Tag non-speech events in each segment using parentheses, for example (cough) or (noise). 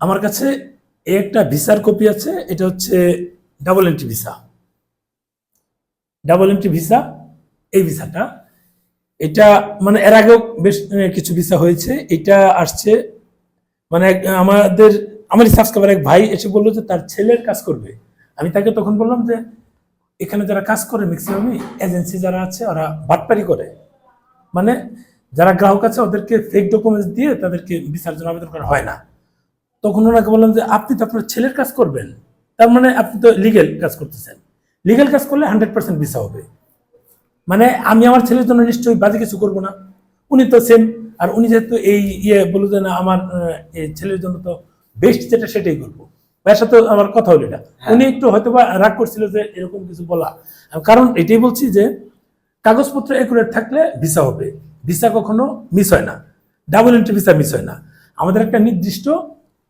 আমার কাছে একটা ভিসার কপি আছে, এটা হচ্ছে double entry visa double entry visa এই ভিসাটা। এটা মানে এর আগেও বেশ কিছু ভিসা হয়েছে। এটা আসছে মানে আমাদের আমারই সাবস্ক্রাইবার এক ভাই এসে বলল যে তার ছেলের কাজ করবে। আমি তাকে তখন বললাম যে, এখানে যারা কাজ করে ম্যাক্সিমামই এজেন্সি যারা আছে, ওরা বাটপারি করে। মানে যারা গ্রাহক আছে, ওদেরকে ফেক ডকুমেন্টস দিয়ে তাদেরকে ভিসার জন্য আবেদন করা হয় না। তখন ওনাকে বললাম যে আপনি তো আপনার ছেলের কাজ করবেন। তার মানে আপনি তো লিগেল কাজ করতেছেন। লিগেল কাজ করলে হান্ড্রেড পার্সেন্ট ভিসা হবে। মানে আমি আমার ছেলের জন্য নিশ্চয়ই বাজে কিছু করব না। উনি তো সেম আর উনি যেহেতু এই ইয়ে বলল যে না আমার ছেলের জন্য তো বেস্ট যেটা সেটাই করব। ভাইয়ের সাথে আমার কথা হলো এটা। উনি একটু হয়তো বা রাগ করছিল যে এরকম কিছু বলা। কারণ এটাই বলছি যে কাগজপত্র একুরেট থাকলে ভিসা হবে। ভিসা কখনো মিস হয় না। ডাবল এন্ট্রি ভিসা মিস হয় না। আমাদের একটা নির্দিষ্ট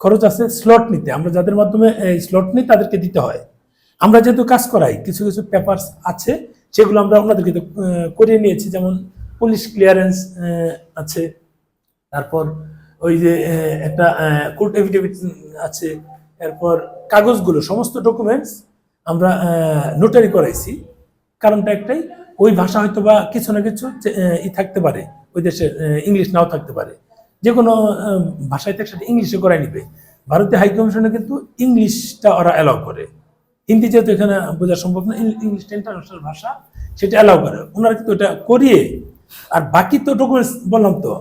খরচ আছে স্লট নিতে। আমরা যাদের মাধ্যমে স্লট নিই, তাদেরকে দিতে হয়। আমরা যেহেতু কাজ করাই, কিছু কিছু পেপারস আছে, সেগুলো আমরা ওনাদেরকে করিয়ে নিয়েছি। যেমন পুলিশ ক্লিয়ারেন্স আছে। তারপর ওই যে একটা কোর্ট এফিডেভিট আছে। এরপর কাগজগুলো, সমস্ত ডকুমেন্টস আমরা নোটারি করাইছি। কারণটা একটাই, ওই ভাষা হয়তো বা কিছু না কিছু ই থাকতে পারে। ওই দেশের ইংলিশ নাও থাকতে পারে। যে কোনো ভাষায় তো সেটা ইংলিশে করাই নিবে। ভারতীয় হাইকমিশনে কিন্তু ইংলিশটা ওরা অ্যালাউ করে। হিন্দি যেহেতু এখানে বোঝা সম্ভব না ইংলিশটা ইন্টারন্যাশনাল ভাষা সেটা অ্যালাউ করে। ওনারা কিন্তু এটা করিয়ে আর বাকি তো ডকুমেন্টস বললাম তো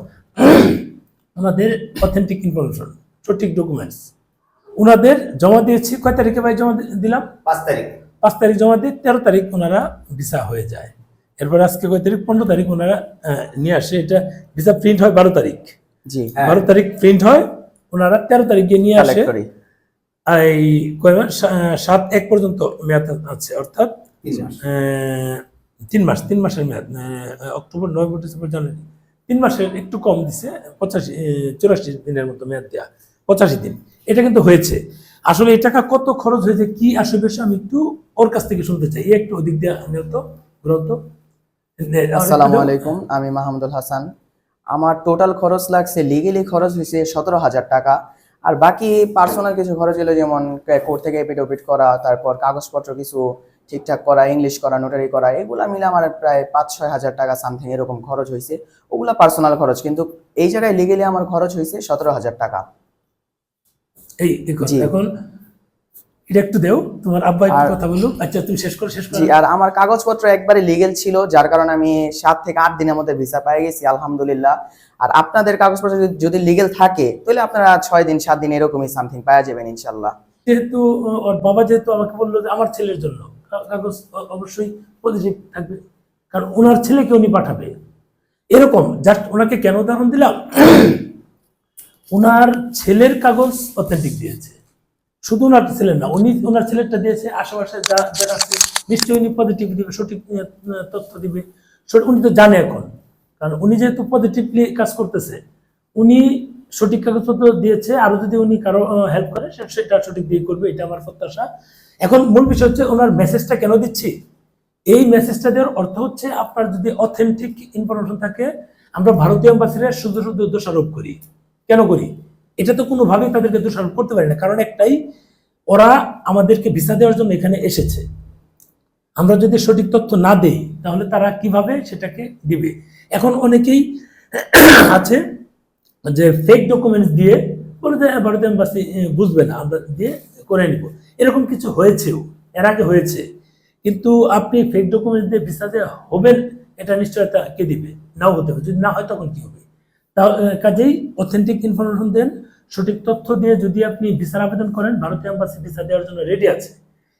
ওনাদের অথেন্টিক ইনফরমেশন সঠিক ডকুমেন্টস ওনাদের জমা দিয়েছি কয় তারিখে ভাই জমা দিলাম? পাঁচ তারিখ। পাঁচ তারিখ জমা দিয়ে তেরো তারিখ ওনারা ভিসা হয়ে যায়। এরপর আজকে কয় তারিখ? পনেরো তারিখ ওনারা নিয়ে আসে। এটা ভিসা প্রিন্ট হয় বারো তারিখ। জি। বারো তারিখ প্রিন্ট হয় ওনারা তেরো তারিখ গিয়ে নিয়ে আসে। এই কয় মাস? সাত এক পর্যন্ত মেয়াদ আছে অর্থাৎ তিন মাস। তিন মাসের মেয়াদ অক্টোবর নভেম্বর ডিসেম্বর জানুয়ারি। তিন মাসের একটু কম দিছে পঁচাশি চুরাশি দিনের মতো মেয়াদ দেওয়া পঁচাশি দিন। এটা কিন্তু হয়েছে। আসলে এই টাকা কত খরচ হয়েছে কি আসবে বিষয় আমি একটু ওর কাছ থেকে শুনতে চাই। একটু ওদিক দিয়ে নিয়ত গ্রহত আসসালামু আলাইকুম আমি মাহমুদুল হাসান। আমার টোটাল খরচ লাগছে লিগেলি খরচ হয়েছে সতেরো হাজার টাকা। আর বাকি পার্সোনাল কিছু খরচ হলো যেমন কোর্ট থেকে এপিডোপিট করা তারপর কাগজপত্র কিছু ঠিকঠাক করা ইংলিশ করা নোটারি করা এগুলো মিলে আমার প্রায় পাঁচ ছয় হাজার টাকা সামথিং এরকম খরচ হয়েছে ওগুলা পার্সোনাল খরচ কিন্তু এই জায়গায় লিগেলি আমার খরচ হয়েছে সতেরো হাজার টাকা। এই। এখন এটা একটু দেও তোমার আব্বা একটু কথা বলুক। আচ্ছা তুমি শেষ করো শেষ করো। আর আমার কাগজপত্র একবারে লিগেল ছিল যার কারণে আমি সাত থেকে আট দিনের মধ্যে ভিসা পেয়ে গেছি আলহামদুলিল্লাহ। আর আপনাদের কাগজপত্র যদি- লিগেল থাকে তাহলে আপনারা ছয় দিন সাত দিন এরকমই সামথিং পাওয়া যাবেন ইনশাল্লাহ যেহেতু ওর বাবা যেহেতু আমাকে বলল যে আমার ছেলের জন্য কাগজ অবশ্যই পজিটিভ থাকবে। কারণ ওনার ছেলেকে উনি পাঠাবে। এরকম জাস্ট ওনাকে কেন উদাহরণ দিলাম? (clears throat) ওনার ছেলের কাগজ অথেন্টিক দিয়েছে। শুধু ওনার ছেলের না, উনি ওনার ছেলেরটা দিয়েছে আশেপাশে যা যারা আছে, নিশ্চয়ই উনি পজিটিভ দিবে, সঠিক তথ্য দিবে। উনি তো জানে এখন, কারণ উনি যেহেতু পজিটিভলি কাজ করতেছে, উনি সঠিক কাগজপত্র দিয়েছে, আরও যদি উনি কারও হেল্প করে সেটা সঠিক দিয়ে করবে, এটা আমার প্রত্যাশা। এখন মূল বিষয় হচ্ছে ওনার মেসেজটা কেন দিচ্ছি? এই মেসেজটা দেওয়ার অর্থ হচ্ছে আপনার যদি অথেন্টিক ইনফরমেশন থাকে, আমরা ভারতীয় এম্বাসিরা শুধু শুধু দোষারোপ করি। কেন করি? এটা তো কোনোভাবেই তাদেরকে দোষারোপ করতে পারি না। কারণ একটাই, ওরা আমাদেরকে ভিসা দেওয়ার জন্য এখানে এসেছে। আমরা যদি সঠিক তথ্য না দেই, তাহলে তারা কীভাবে সেটাকে দিবে? এখন অনেকেই আছে যে ফেক ডকুমেন্টস দিয়ে বলে যে ভারত এম্বাসি বুঝবে না, আমরা দিয়ে করে নিব। এরকম কিছু হয়েছেও, এর আগে হয়েছে। কিন্তু আপনি ফেক ডকুমেন্টস দিয়ে ভিসা দেওয়া হবেন, এটা নিশ্চয়তা কে দিবে? নাও হতে হবে। যদি না হয়, তখন কি হবে? তা কাজেই অথেন্টিক ইনফরমেশন দেন সঠিক তথ্য দিয়ে যদি আপনি ভিসার আবেদন করেন, ভারতীয় এম্বাসি ভিসা দেওয়ার জন্য রেডি আছে।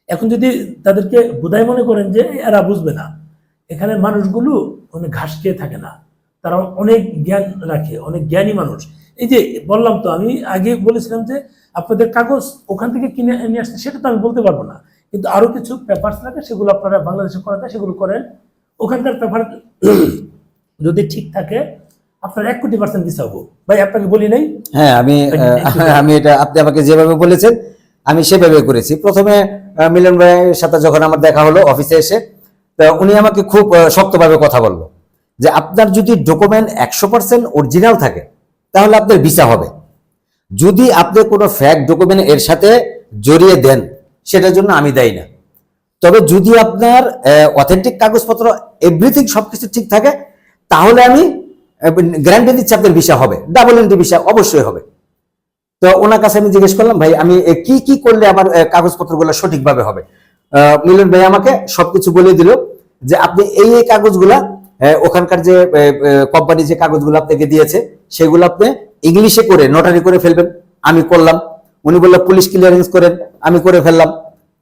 এখন যদি তাদেরকে বোধাই মনে করেন যে এরা বুঝবে না, এখানে মানুষগুলো অনেক ঘাস খেয়ে থাকে না। তারা অনেক জ্ঞান রাখে, অনেক জ্ঞানী মানুষ। এই যে বললাম তো, আমি আগে বলেছিলাম যে আপনাদের কাগজ ওখান থেকে কিনে নিয়ে আসতে, সেটা তো আমি বলতে পারব না। কিন্তু আরও কিছু পেপারস লাগে, সেগুলো আপনারা বাংলাদেশে করা যায়, সেগুলো করেন। ওখানকার পেপার যদি ঠিক থাকে আপনার এক কোটি পার্সেন্ট ভিসা হব। ভাই আপনাকে বলি নাই? হ্যাঁ আমি আমি এটা আপনি আমাকে যেভাবে বলেছেন আমি সেভাবে করেছি। প্রথমে মিলন ভাইয়ের সাথে যখন আমার দেখা হলো অফিসে এসে তো উনি আমাকে খুব শক্তভাবে কথা বলল যে আপনার যদি ডকুমেন্ট একশো পার্সেন্ট অরিজিনাল থাকে তাহলে আপনার ভিসা হবে। যদি আপনি কোনো ফ্যাক্ট ডকুমেন্ট এর সাথে জড়িয়ে দেন সেটার জন্য আমি দায়ী না। তবে যদি আপনার অথেন্টিক কাগজপত্র এভরিথিং সবকিছু ঠিক থাকে তাহলে আমি গ্যারান্টি দিচ্ছি আপনার ভিসা হবে ডাবল এন্ট্রি ভিসা অবশ্যই হবে। তো ওনার কাছে আমি জিজ্ঞেস করলাম, ভাই, আমি কি কি করলে আমার কাগজপত্রগুলো সঠিকভাবে হবে? মিলন ভাই আমাকে সবকিছু বলে দিল যে, আপনি এই এই কাগজগুলা ওখানকার যে কোম্পানি যে কাগজগুলো আপনাকে দিয়েছে, সেগুলো আপনি ইংলিশে করে নোটারি করে ফেলবেন। আমি করলাম। উনি বলল পুলিশ ক্লিয়ারেন্স করেন, আমি করে ফেললাম।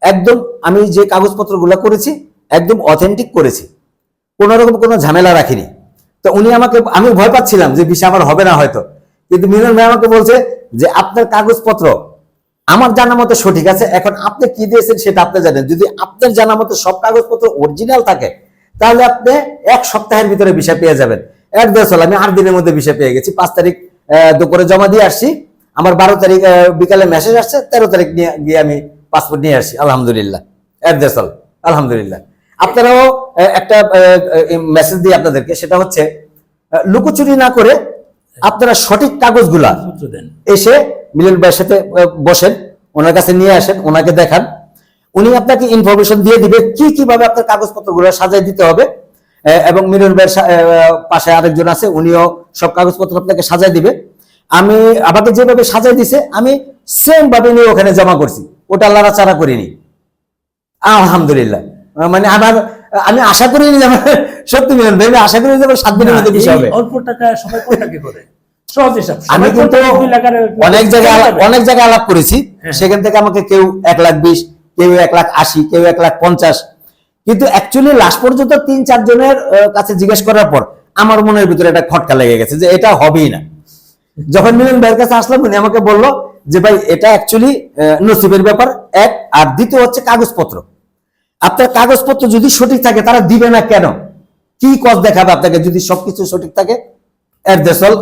একদম আমি যে কাগজপত্রগুলো করেছি, একদম অথেন্টিক করেছি। কোন রকম কোনো ঝামেলা রাখিনি। তো উনি আমাকে, আমি ভয় পাচ্ছিলাম যে ভিসা আমার হবে না হয়তো। কিন্তু মিলন ভাই আমাকে বলছে যে আপনার কাগজপত্র আমার জানা মতো সঠিক আছে, এখন আপনি কি দিয়েছেন সেটা আপনি জানেন। যদি আপনার জানা মতো সব কাগজপত্র অরিজিনাল থাকে, তাহলে আপনি এক সপ্তাহের ভিতরে ভিসা পেয়ে যাবেন। এক দেড় আমি আট দিনের মধ্যে ভিসা পেয়ে গেছি। পাঁচ তারিখ দুপুরে জমা দিয়ে আসছি। আমার বারো তারিখ বিকালে মেসেজ আসছে, তেরো তারিখ নিয়ে, গিয়ে আমি পাসপোর্ট নিয়ে আসছি। আলহামদুলিল্লাহ। এক দেড় আলহামদুলিল্লাহ। আপনারাও একটা মেসেজ দিই আপনাদেরকে সেটা হচ্ছে লুকোচুরি না করে আপনারা সঠিক কাগজগুলা এসে মিলন ভাইয়ের সাথে বসেন ওনার কাছে নিয়ে আসেন ওনাকে দেখান। উনি আপনাকে ইনফরমেশন দিয়ে দিবে কি কীভাবে আপনার কাগজপত্রগুলো সাজাই দিতে হবে। এবং মিলন ভাইয়ের পাশে আরেকজন আছে উনিও সব কাগজপত্র আপনাকে সাজাই দিবে। আমি আমাকে যেভাবে সাজাই দিছে আমি সেম ভাবে নিয়ে ওখানে জমা করছি। ওটা লাড়াচাড়া করিনি। আলহামদুলিল্লাহ। মানে আমার আমি আশা করিনি যে আমার সত্যি মিলন ভাই আমি আশা করি যে আমার সাত দিনের মধ্যে বিষয় হবে। অল্প টাকা সবাই কোনটাকে করে? আমি কিন্তু অনেক জায়গায় অনেক জায়গায় আলাপ করেছি। হ্যাঁ। সেখান থেকে আমাকে কেউ এক লাখ বিশ কেউ এক লাখ আশি কেউ এক লাখ পঞ্চাশ। কিন্তু অ্যাকচুয়ালি লাস্ট পর্যন্ত তিন চার জনের কাছে জিজ্ঞেস করার পর আমার মনের ভিতরে একটা খটকা লেগে গেছে যে এটা হবেই না। যখন মিলন ভাইয়ের কাছে আসলাম উনি আমাকে বলল যে ভাই এটা অ্যাকচুয়ালি নসিবের ব্যাপার এক। আর দ্বিতীয় হচ্ছে কাগজপত্র। আপনার কাগজপত্র যদি সঠিক থাকে তারা দিবে না কেন? কি কজ দেখাবে আপনাকে যদি সবকিছু সঠিক থাকে?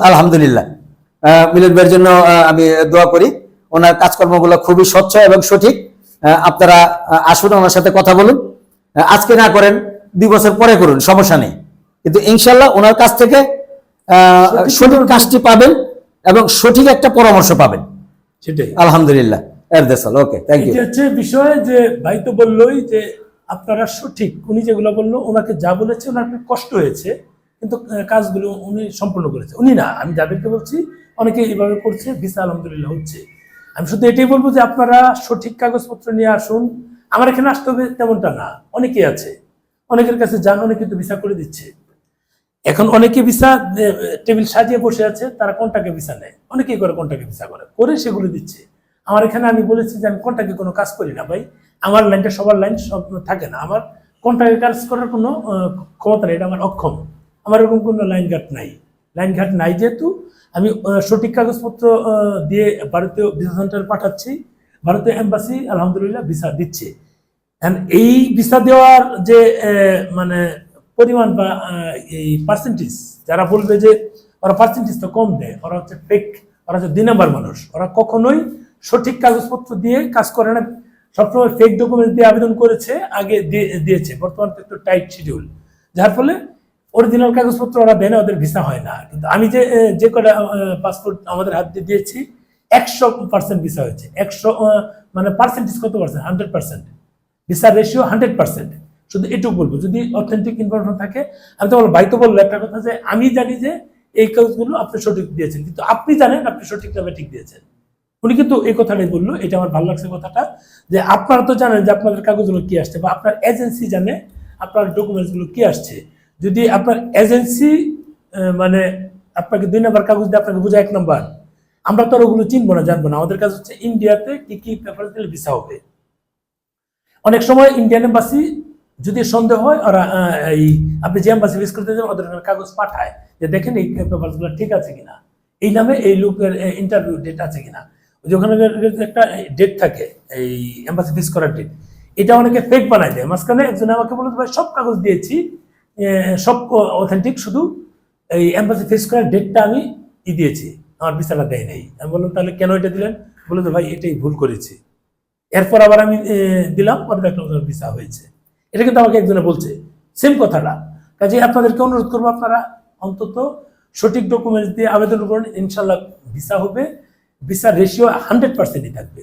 আলহামদুলিল্লাহ। মিলন ভাইয়ের জন্য আমি দোয়া করি। ওনার কাজকর্মগুলো খুবই স্বচ্ছ এবং সঠিক। আপনারা আসুন ওনার সাথে কথা বলুন। আজকে না করেন দুই বছর পরে করুন সমস্যা নেই। কিন্তু ইনশাল্লাহ ওনার কাছ থেকে সঠিক কাজটি পাবেন এবং সঠিক একটা পরামর্শ পাবেন। সেটাই। আলহামদুলিল্লাহ এর দেশল ওকে থ্যাংক ইউ হচ্ছে বিষয় যে ভাই তো বললোই যে আপনারা সঠিক, উনি যেগুলো বলল, ওনাকে যা বলেছে, ওনার কষ্ট হয়েছে, কিন্তু কাজগুলো উনি সম্পূর্ণ করেছে। উনি না, আমি যাদেরকে বলছি, অনেকে এইভাবে করছে, ভিসা আলহামদুলিল্লাহ হচ্ছে। আমি শুধু এটাই বলব যে আপনারা সঠিক কাগজপত্র নিয়ে আসুন। আমার এখানে আসতে হবে তেমনটা না, অনেকে আছে। অনেকের কাছে যান, অনেকে কিন্তু ভিসা করে দিচ্ছে। এখন অনেকে ভিসা টেবিল সাজিয়ে বসে আছে, তারা কোনটাকে ভিসা নেয়? অনেকেই করে কোনটাকে ভিসা করে করে সেগুলো দিচ্ছে। আমার এখানে আমি বলেছি যে আমি কোনটাকে কোনো কাজ করি না ভাই। আমার লাইনটা, সবার লাইন সব থাকে না। আমার কোনটাকে কাজ করার কোনো ক্ষমতা নেই, এটা আমার অক্ষম। আমার এরকম কোনো লাইন ঘাট নাই। লাইন ঘাট নাই যেহেতু, আমি সঠিক কাগজপত্র দিয়ে ভারতীয় ভিসা সেন্টার পাঠাচ্ছি। ভারতীয় এম্বাসি আলহামদুলিল্লাহ ভিসা দিচ্ছে। এই ভিসা দেওয়ার যে মানে পরিমাণ বা এই পার্সেন্টেজ যারা বলবে যে ওরা পার্সেন্টেজ তো কম দেয়, ওরা হচ্ছে ফেক ওরা হচ্ছে দুই নাম্বার মানুষ। ওরা কখনোই সঠিক কাগজপত্র দিয়ে কাজ করে না। সবসময় ফেক ডকুমেন্ট দিয়ে আবেদন করেছে, আগে দিয়ে- দিয়েছে। বর্তমান তো একটু টাইট শিডিউল যার ফলে অরিজিনাল কাগজপত্র ওরা দেয় না, ওদের ভিসা হয় না। কিন্তু আমি যে যে কটা পাসপোর্ট আমাদের হাত দিয়ে দিয়েছি, একশো পার্সেন্ট ভিসা হয়েছে। একশো মানে পার্সেন্টেজ কত percent hundred percent visa ratio hundred percent শুধু এটুকু বলব, যদি অথেন্টিক ইনফরমেশন থাকে, আমি তো বলব ভাই তো বলল একটা কথা যে, আমি জানি যে এই কাগজগুলো আপনি সঠিক দিয়েছেন। কিন্তু আপনি জানেন আপনি সঠিক সঠিকভাবে ঠিক দিয়েছেন। উনি কিন্তু এই কথাটাই বলল, এটা আমার ভালো লাগছে কথাটা, যে আপনারা তো জানেন যে আপনাদের কাগজগুলো কি আসছে বা আপনার এজেন্সি জানে আপনার ডকুমেন্টসগুলো কি আসছে। যদি আপনার এজেন্সি মানে আপনাকে দুই নম্বর কাগজ দিয়ে আপনাকে বোঝা এক নাম্বার, আমরা তো ওগুলো চিনবো না, জানব না। আমাদের কাজ হচ্ছে ইন্ডিয়াতে কি কি পেপার দিলে ভিসা হবে। অনেক সময় ইন্ডিয়ান এম্বাসি যদি সন্দেহ হয়, ওরা এই, আপনি যে এম্বাসি ভিস করতে যান ওদের কাগজ পাঠায় যে দেখেন এই পেপারসগুলো ঠিক আছে কিনা। এই নামে এই লোকের ইন্টারভিউ ডেট আছে কিনা। যে ওখানে একটা ডেট থাকে, এই এম্বাসি ভিস করার ডেট এটা অনেকে ফেক বানায় দেয়। মাঝখানে একজন আমাকে বলে ভাই, সব কাগজ দিয়েছি সব অথেন্টিক শুধু এই এম্বাসি ফেস করার ডেটটা আমি ই দিয়েছি, আমার ভিসাটা দেয় নাই। আমি বললাম, তাহলে কেন এটা দিলেন? বলে তো ভাই, এটাই ভুল করেছি। এরপর আবার আমি দিলাম, পরে দেখলাম ভিসা হয়েছে। এটা কিন্তু আমাকে একজনে বলছে সেম কথাটা। কাজে আপনাদেরকে অনুরোধ করব আপনারা অন্তত সঠিক ডকুমেন্টস দিয়ে আবেদন করুন ইনশাল্লাহ ভিসা হবে। ভিসার রেশিও হান্ড্রেড পার্সেন্টই থাকবে।